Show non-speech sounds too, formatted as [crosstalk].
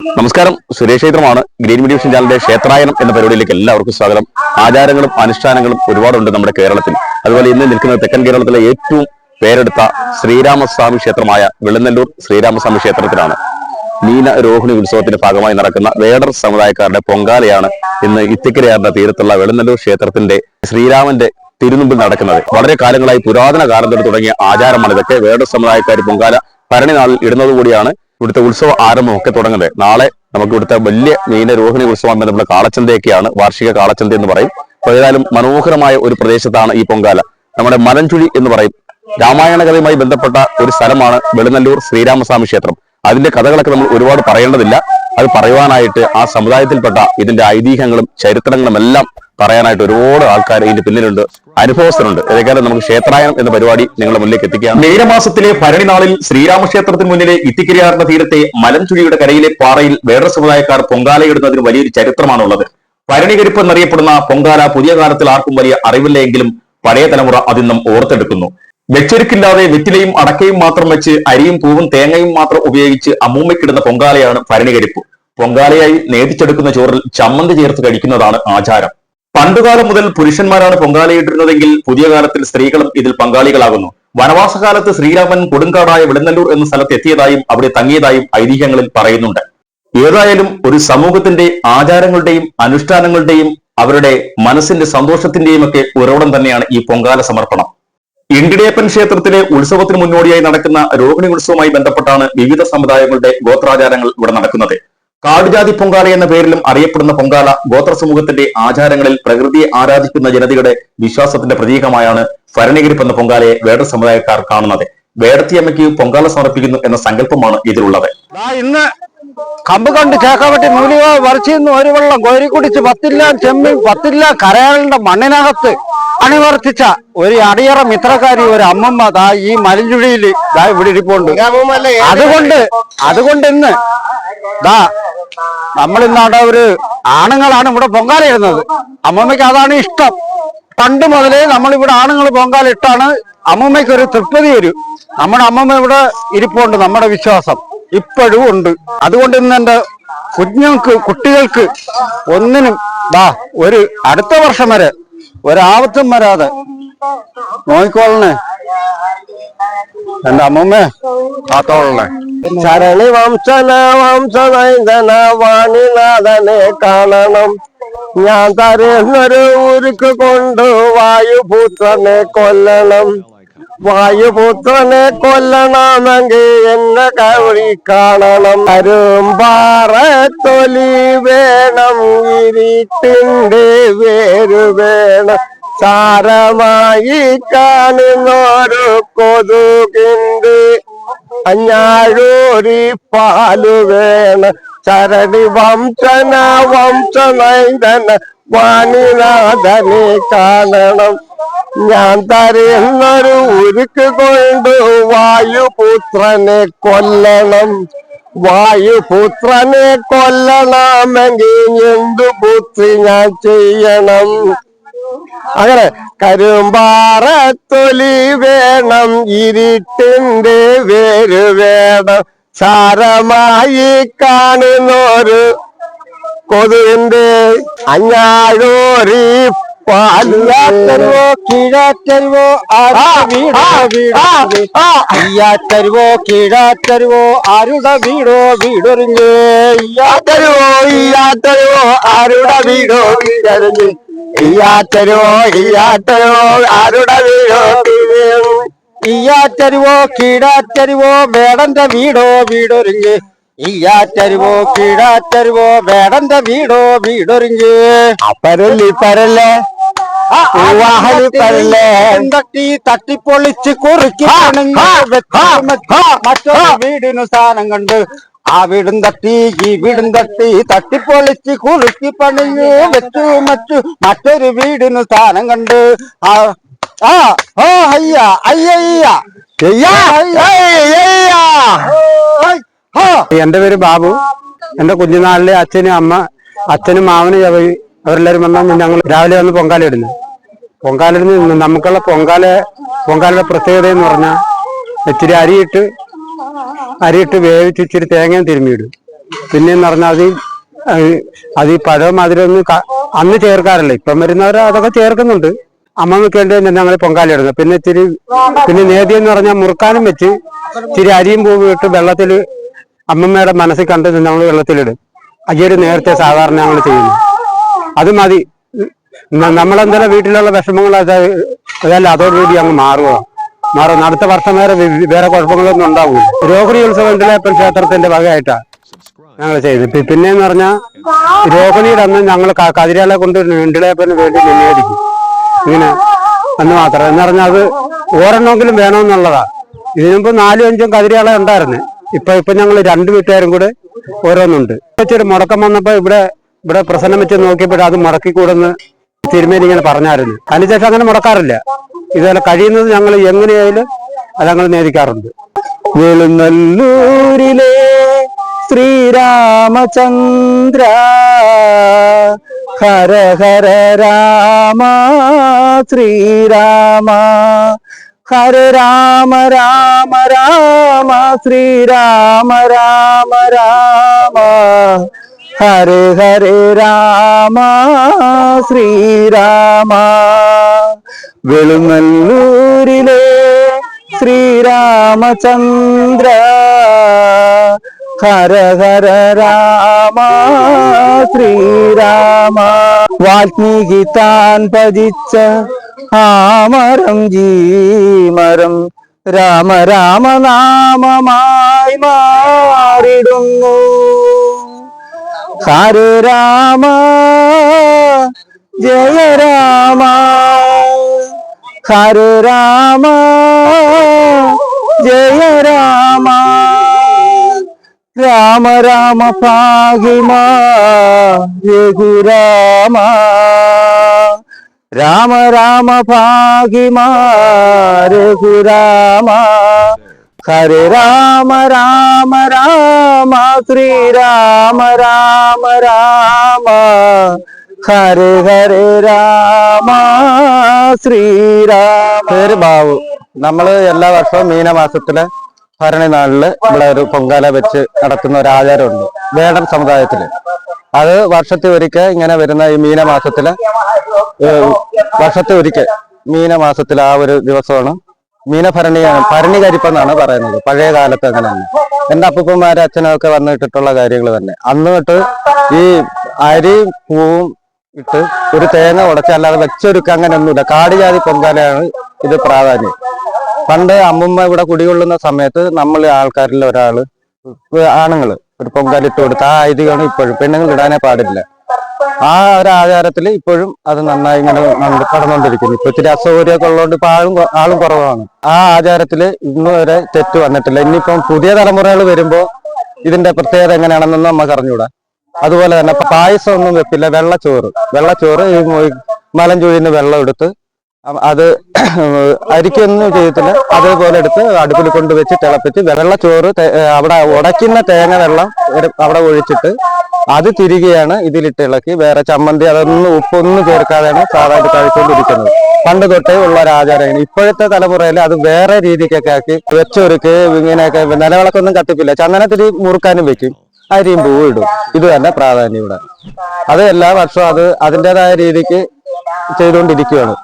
നമസ്കാരം. സുരേഷ് ക്ഷേത്രമാണ്. Green media vision ചാനലിന്റെ ക്ഷേത്രായനം എന്ന പരിപാടിയിലേക്ക് എല്ലാവർക്കും സ്വാഗതം. ആചാരങ്ങളും അനുഷ്ഠാനങ്ങളും ഒരുപാടുണ്ട് നമ്മുടെ കേരളത്തിൽ. അതുപോലെ ഇന്ന് നിൽക്കുന്നത് തെക്കൻ കേരളത്തിലെ ഏറ്റവും പേരെടുത്ത ശ്രീരാമസ്വാമി ക്ഷേത്രമായ വെളുന്നല്ലൂർ ശ്രീരാമസ്വാമി ക്ഷേത്രത്തിലാണ്. മീന രോഹിണി ഉത്സവത്തിന്റെ ഭാഗമായി നടക്കുന്ന വേടർ സമുദായക്കാരുടെ പൊങ്കാലയാണ് ഇന്ന് ഇത്തിക്കരയാറിന്റെ തീരത്തുള്ള വെളുന്നല്ലൂർ ക്ഷേത്രത്തിന്റെ ശ്രീരാമന്റെ തിരുനുമ്പിൽ നടക്കുന്നത്. വളരെ കാലങ്ങളായി പുരാതന കാലം തൊട്ട് തുടങ്ങിയ ആചാരമാണ് ഇതൊക്കെ. വേടർ സമുദായക്കാർ പൊങ്കാല ഭരണി നാളിൽ ഇടുന്നത് കൂടിയാണ് ഇവിടുത്തെ ഉത്സവ ആരംഭമൊക്കെ തുടങ്ങുന്നത്. നാളെ നമുക്ക് ഇവിടുത്തെ വലിയ മീന രോഹിണി ഉത്സവം നമ്മുടെ കാളച്ചന്തയൊക്കെയാണ് വാർഷിക കാളച്ചന്ത എന്ന് പറയും. അപ്പൊ ഏതായാലും മനോഹരമായ ഒരു പ്രദേശത്താണ് ഈ പൊങ്കാല. നമ്മുടെ മലഞ്ചുഴി എന്ന് പറയും. രാമായണ കഥയുമായി ബന്ധപ്പെട്ട ഒരു സ്ഥലമാണ് വെളുന്നല്ലൂർ ശ്രീരാമസ്വാമി ക്ഷേത്രം. അതിന്റെ കഥകളൊക്കെ നമ്മൾ ഒരുപാട് പറയേണ്ടതില്ല. അത് പറയുവാനായിട്ട് ആ സമുദായത്തിൽപ്പെട്ട ഇതിന്റെ ഐതിഹ്യങ്ങളും ചരിത്രങ്ങളും എല്ലാം പറയാനായിട്ട് ഒരുപാട് ആൾക്കാർ ഇതിന്റെ പിന്നിലുണ്ട്. അനുഭവസ്ഥരുണ്ട്. ഏതായാലും നമുക്ക് ക്ഷേത്രായം എന്ന പരിപാടി നിങ്ങളുടെ മുന്നിലേക്ക് എത്തിക്കാം. മേരമാസത്തിലെ ഭരണി നാളിൽ ശ്രീരാമക്ഷേത്രത്തിന് മുന്നിലെ ഇത്തിക്കിരിയാറിന്റെ തീരത്തെ മലഞ്ചുഴിയുടെ കരയിലെ പാറയിൽ വേറെ സമുദായക്കാർ പൊങ്കാലയിടുന്നതിന് വലിയൊരു ചരിത്രമാണുള്ളത്. ഭരണികരിപ്പ് എന്നറിയപ്പെടുന്ന പൊങ്കാല പുതിയ കാലത്തിൽ ആർക്കും വലിയ അറിവില്ലെങ്കിലും പഴയ തലമുറ അതിന്നും ഓർത്തെടുക്കുന്നു. വെച്ചെരുക്കില്ലാതെ വെറ്റിലയും അടക്കയും മാത്രം വെച്ച് അരിയും പൂവും തേങ്ങയും മാത്രം ഉപയോഗിച്ച് അമ്മൂമ്മയ്ക്കിടുന്ന പൊങ്കാലയാണ് ഭരണികരിപ്പ് പൊങ്കാലയായി നേതിച്ചെടുക്കുന്ന ചോറിൽ ചമ്മന്തി ചേർത്ത് കഴിക്കുന്നതാണ് ആചാരം. പണ്ടുകാലം മുതൽ പുരുഷന്മാരാണ് പൊങ്കാലയിട്ടിരുന്നതെങ്കിൽ പുതിയ കാലത്തിൽ സ്ത്രീകളും ഇതിൽ പങ്കാളികളാകുന്നു. വനവാസകാലത്ത് ശ്രീരാമൻ കൊടുങ്കാടായ വിളനല്ലൂർ എന്ന സ്ഥലത്ത് എത്തിയതായും അവിടെ തങ്ങിയതായും ഐതിഹ്യങ്ങളിൽ പറയുന്നുണ്ട്. ഏതായാലും ഒരു സമൂഹത്തിന്റെ ആചാരങ്ങളുടെയും അനുഷ്ഠാനങ്ങളുടെയും അവരുടെ മനസ്സിന്റെ സന്തോഷത്തിന്റെയും ഒക്കെ ഉറവിടം തന്നെയാണ് ഈ പൊങ്കാല സമർപ്പണം. ഇണ്ടിടയപ്പൻ ക്ഷേത്രത്തിലെ ഉത്സവത്തിന് മുന്നോടിയായി നടക്കുന്ന രോഹിണി ഉത്സവവുമായി ബന്ധപ്പെട്ടാണ് വിവിധ സമുദായങ്ങളുടെ ഗോത്രാചാരങ്ങൾ ഇവിടെ നടക്കുന്നത്. കാടുജാതി പൊങ്കാല എന്ന പേരിലും അറിയപ്പെടുന്ന പൊങ്കാല ഗോത്ര സമൂഹത്തിന്റെ ആചാരങ്ങളിൽ പ്രകൃതിയെ ആരാധിക്കുന്ന ജനതയുടെ വിശ്വാസത്തിന്റെ പ്രതീകമായാണ് ഭരണികരിപ്പ് എന്ന പൊങ്കാലയെ വേട സമുദായക്കാർ കാണുന്നത്. വേടത്തിയമ്മയ്ക്ക് പൊങ്കാല സമർപ്പിക്കുന്നു എന്ന സങ്കല്പമാണ് ഇതിലുള്ളത്. ഇന്ന് കമ്പ് കണ്ട് ചേക്കാവട്ടി നൂലുക വരച്ചിന്ന് ഒരു വെള്ളം കോരി കുടിച്ച് പത്തില്ല ചെമ്മീൻ പത്തില്ല കരയാളിന്റെ മണ്ണിനകത്ത് അണിവർത്തിച്ച ഒരു അടിയറ മിത്രക്കാരി ഒരു അമ്മമ്മ ദാ ഈ മലഞ്ചുഴിയിൽ ദാ ഇവിടെ ഇരിപ്പുണ്ട്. അതുകൊണ്ട് അതുകൊണ്ട് ഇന്ന് ദാ നമ്മൾ ഇന്നാടെ ഒരു ആണുങ്ങളാണ് ഇവിടെ പൊങ്കാല ഇടുന്നത്. അമ്മമ്മയ്ക്ക് അതാണ് ഇഷ്ടം. പണ്ട് മുതലേ നമ്മളിവിടെ ആണുങ്ങൾ പൊങ്കാല ഇട്ടാണ് അമ്മമ്മയ്ക്ക് ഒരു തൃപ്തി വരും. നമ്മുടെ അമ്മമ്മ ഇവിടെ ഇരിപ്പുണ്ട് നമ്മുടെ വിശ്വാസം ഇപ്പോഴും ഉണ്ട്. അതുകൊണ്ട് ഇന്ന് എന്റെ കുഞ്ഞുങ്ങൾക്ക് കുട്ടികൾക്ക് ഒന്നിനും ദാ ഒരു അടുത്ത വർഷം വരെ ഒരാപത്തും വരാതെ നോയിക്കോളണേ എന്റെ അമ്മമ്മേ? കാത്തോളണേ. ശരണി വംശന വംശനൈതന വാണിനാഥനെ കാണണം. ഞാൻ തരുന്നൊരു ഉരുക്ക് കൊണ്ട് വായുപുത്രനെ കൊല്ലണം. വായുപുത്രനെ കൊല്ലണമെങ്കിൽ എന്നെ കവി കാണണം. അരുമ്പാറ തൊലി വേണം ഇരുട്ടിന്റെ വേര് വേണം. സാരമായി കാണുന്നൊരു കൊതുകിന്റെ അഞ്ഞാഴൂരി പാൽ വേണ ചരടി വംശന വംശനൈതന വാണിനാഥനെ കാണണം. ഞാൻ തരുന്നൊരു ഉരുക്ക് കൊണ്ട് വായുപുത്രനെ കൊല്ലണം. വായുപുത്രനെ കൊല്ലണമെങ്കിൽ എന്തു പുത്രി ഞാൻ ചെയ്യണം? അങ്ങനെ കരുമ്പാറത്തൊലി വേണം ഇരുട്ടിന്റെ വേര് വേണം. സാരമായി കാണുന്നൊരു കൊതുവിന്റെ അഞ്ഞാഴോരി പാലുവോ കിഴാറ്റരുവോ അയ്യാറ്റരുവോ കിഴാറ്റരുവോ ആരുടെ വീടോ വീടൊരിഞ്ഞ് ഇയ്യാത്തരുവോ ഇയ്യാത്തരുവോ ആരുടെ വീടോ വീടറിഞ്ഞ് ഇയ്യാത്തരുവോ ഇയ്യാത്തരുവോ ആരുടെ വീടോ ഇയ്യാറ്റരുവോ കീടാറ്റരുവോ വേടന്റെ വീടോ വീടൊരുങ്ങ്. ഇയ്യാറ്റരുവോ കീടാറ്റരുവോ വേടന്റെ വീടോ വീടൊരുങ്ങ്. അപ്പരല്ലേ പരല്ലേ? പൂവാഹലി പരല്ലേ? തട്ടി തട്ടിപ്പൊളിച്ച് കുറുക്കി മറ്റൊരു വീടിനു സ്ഥാനം കണ്ട് ആ വീടും തട്ടി ഈ വീടും തട്ടി തട്ടിപ്പൊളിച്ച് കുറുക്കി പണിഞ്ഞ് വെച്ചു മറ്റു മറ്റൊരു വീടിന് സ്ഥാനം കണ്ട്. ആ ആ ഓ അയ്യ എന്റെ പേര് ബാബു. എന്റെ കുഞ്ഞുനാളിലെ അച്ഛനും അമ്മ അച്ഛനും മാവനും അവ- അവരെല്ലാരും വന്നാൽ ഞങ്ങൾ രാവിലെ വന്ന് പൊങ്കാല ഇടുന്നു. പൊങ്കാല ഇടുന്ന നമുക്കുള്ള പൊങ്കാല പൊങ്കാലയുടെ പ്രത്യേകത എന്ന് പറഞ്ഞാൽ ഇച്ചിരി അരിയിട്ട് അരിയിട്ട് വേവിച്ച് ഇച്ചിരി തേങ്ങയും തിരുമ്മിയിടും. പിന്നെന്ന് പറഞ്ഞാൽ അത് അത് ഈ പഴം മധുരമൊന്നും അന്ന് ചേർക്കാറില്ല. ഇപ്പം വരുന്നവർ അതൊക്കെ ചേർക്കുന്നുണ്ട്. അമ്മ വെക്കേണ്ടി തന്നെ ഞങ്ങൾ പൊങ്കാല ഇടുന്നത്. പിന്നെ ഇച്ചിരി പിന്നെ നേദ്യം എന്ന് പറഞ്ഞാൽ മുറുക്കാനും വെച്ച് ഇച്ചിരി അരിയും പൂവും ഇട്ട് വെള്ളത്തിൽ അമ്മമ്മയുടെ മനസ്സിൽ കണ്ട് ഞങ്ങൾ വെള്ളത്തിലിടും. അയ്യൊരു നേരത്തെ സാധാരണ ഞങ്ങൾ ചെയ്യുന്നു. അത് മതി. നമ്മളെന്തെല്ലാം വീട്ടിലുള്ള വിഷമങ്ങൾ അതെല്ലാം അതോടുകൂടി അങ്ങ് മാറുക മാറും അടുത്ത വർഷം വരെ വേറെ കുഴപ്പങ്ങളൊന്നും ഉണ്ടാവില്ല രോഹിണി ഉത്സവം ക്ഷേത്രത്തിന്റെ വകയായിട്ടാ ഞങ്ങൾ ചെയ്തത് പിന്നെ എന്ന് പറഞ്ഞാൽ രോഹിണിയുടെ അന്ന് ഞങ്ങൾ കതിരാളെ കൊണ്ട് ഇണ്ടിലേപ്പന് വേണ്ടി നിന്നേടിക്കും ഇങ്ങനെ അന്ന് മാത്രം. എന്ന് പറഞ്ഞാൽ അത് ഓരെണ്ണമെങ്കിലും വേണമെന്നുള്ളതാ. ഇതിനുമ്പ് നാലും അഞ്ചും കതിരാളെ ഉണ്ടായിരുന്നു. ഇപ്പൊ ഇപ്പൊ ഞങ്ങൾ രണ്ട് വീട്ടുകാരും കൂടെ ഓരോന്നുണ്ട്. വെച്ചൊരു മുടക്കം വന്നപ്പോ ഇവിടെ ഇവിടെ പ്രസന്നം വെച്ച് നോക്കിയപ്പോൾ അത് മുടക്കി കൂടെന്ന് തിരുമേനി ഇങ്ങനെ പറഞ്ഞായിരുന്നു. അതിനുശേഷം അങ്ങനെ മുടക്കാറില്ല. ഇതുപോലെ കഴിയുന്നത് ഞങ്ങൾ എങ്ങനെയായാലും ഞങ്ങൾ നേരിക്കാറുണ്ട്. വെളുന്നല്ലൂരിലെ ശ്രീരാമചന്ദ്ര ഹര ഹര രാമ ശ്രീരാമ ഹര രാമ രാമ രാമ ശ്രീരാമ രാമ രാമ ഹര ഹര രാമ ശ്രീരാമ വെളുന്നല്ലൂരിലെ ശ്രീരാമചന്ദ്ര. ഹര ഹര രാമ ശ്രീരാമ. വാൽമീകി താൻ പതിച്ച ആമരം ജീമരം രാമ രാമ നാമമായി മാറിടുന്നു. ഹരേ രാമ ജയ രാമ. ഹരേ രാമ ജയ രാമ രാമ രാമ ഭാഗിമ രഘുരാമ രാമ രാമ ഭാഗിമ രഘുരാമ ഹരേ രാമ രാമ രാമ ശ്രീരാമ രാമ രാമ ഹരേ ഹരേ രാമ ശ്രീരാമ. പേര് ബാബു. നമ്മൾ എല്ലാ വർഷവും മീനമാസത്തിൽ ഭരണി നാളിൽ ഇവിടെ ഒരു പൊങ്കാല വെച്ച് നടത്തുന്ന ഒരു ആചാരമുണ്ട്. വേടൻ സമുദായത്തിൽ. അത് വർഷത്തിൽ ഒരിക്കൽ ഇങ്ങനെ വരുന്ന ഈ മീനമാസത്തിൽ വർഷത്തിൽ ഒരിക്കൽ മീനമാസത്തിൽ ആ ഒരു ദിവസമാണ് മീനഭരണിയാണ് ഭരണി കരിപ്പെന്നാണ് പറയുന്നത്. പഴയ കാലത്ത് അങ്ങനെയാണ് എന്റെ അപ്പൂപ്പന്മാരും അച്ഛനും ഒക്കെ വന്നിട്ടിട്ടുള്ള കാര്യങ്ങൾ തന്നെ. അന്ന് തൊട്ട് ഈ അരി പൂവും ഇട്ട് ഒരു തേങ്ങ ഉടച്ച് അല്ലാതെ വെച്ചൊരുക്ക അങ്ങനെയൊന്നുമില്ല കാടുജാതി പൊങ്കാലയാണ് ഇത് പ്രാധാന്യം. പണ്ട് അമ്മുമ്മ ഇവിടെ കുടികൊള്ളുന്ന സമയത്ത് നമ്മൾ ആൾക്കാരിൽ ഒരാൾ ആണുങ്ങൾ ഒരു പൊങ്കാലിട്ട് കൊടുത്ത് ആ ഐതിഹ്യമാണ് ഇപ്പോഴും. പെണ്ണുങ്ങൾ ഇടാനേ പാടില്ല. ആ ഒരു ആചാരത്തിൽ ഇപ്പോഴും അത് നന്നായി ഇങ്ങനെ കടന്നുകൊണ്ടിരിക്കുന്നു ഇപ്പൊ ഇത്തിരി അസൗകര്യമൊക്കെ ഉള്ളതുകൊണ്ട് ഇപ്പൊ ആളും ആളും കുറവാണ്. ആ ആചാരത്തിൽ ഇന്ന് വരെ തെറ്റ് വന്നിട്ടില്ല. ഇനിയിപ്പം പുതിയ തലമുറകൾ വരുമ്പോ ഇതിന്റെ പ്രത്യേകത എങ്ങനെയാണെന്നൊന്നും നമ്മൾ അറിഞ്ഞൂടാ. അതുപോലെ തന്നെ പായസം ഒന്നും വെപ്പില്ല വെള്ളച്ചോറ്. വെള്ളച്ചോറ് ഈ മലം മലഞ്ചുഴിന്ന് വെള്ളം എടുത്ത് അത് [clears throat] അരിക്കൊന്നും ചെയ്യത്തില്ല. അതേപോലെ എടുത്ത് അടുപ്പിൽ കൊണ്ടുവച്ച് തിളപ്പിച്ച് വെള്ളച്ചോറ് അവിടെ ഉടയ്ക്കുന്ന തേങ്ങ വെള്ളം അവിടെ ഒഴിച്ചിട്ട് അത് തിരികെയാണ് ഇതിലിട്ട് ഇളക്കി. വേറെ ചമ്മന്തി അതൊന്നും ഉപ്പൊന്നും ചേർക്കാതെയാണ് സാധാരണ കഴിച്ചുകൊണ്ടിരിക്കുന്നത് പണ്ട് തൊട്ടേ ഉള്ള ഒരു ആചാരമാണ്. ഇപ്പോഴത്തെ തലമുറയിൽ അത് വേറെ രീതിക്കൊക്കെ ആക്കി വെച്ചൊരുക്ക് ഇങ്ങനെയൊക്കെ നിലവിളക്കൊന്നും കത്തിപ്പില്ല. ചന്ദനത്തിരി മുറുക്കാനും വെക്കും. അരിയും പൂവും ഇടും. ഇത് തന്നെ പ്രാധാന്യം ഇവിടെ. അത് എല്ലാ വർഷവും അത് അതിന്റെതായ രീതിക്ക് ചെയ്തുകൊണ്ടിരിക്കുകയാണ്.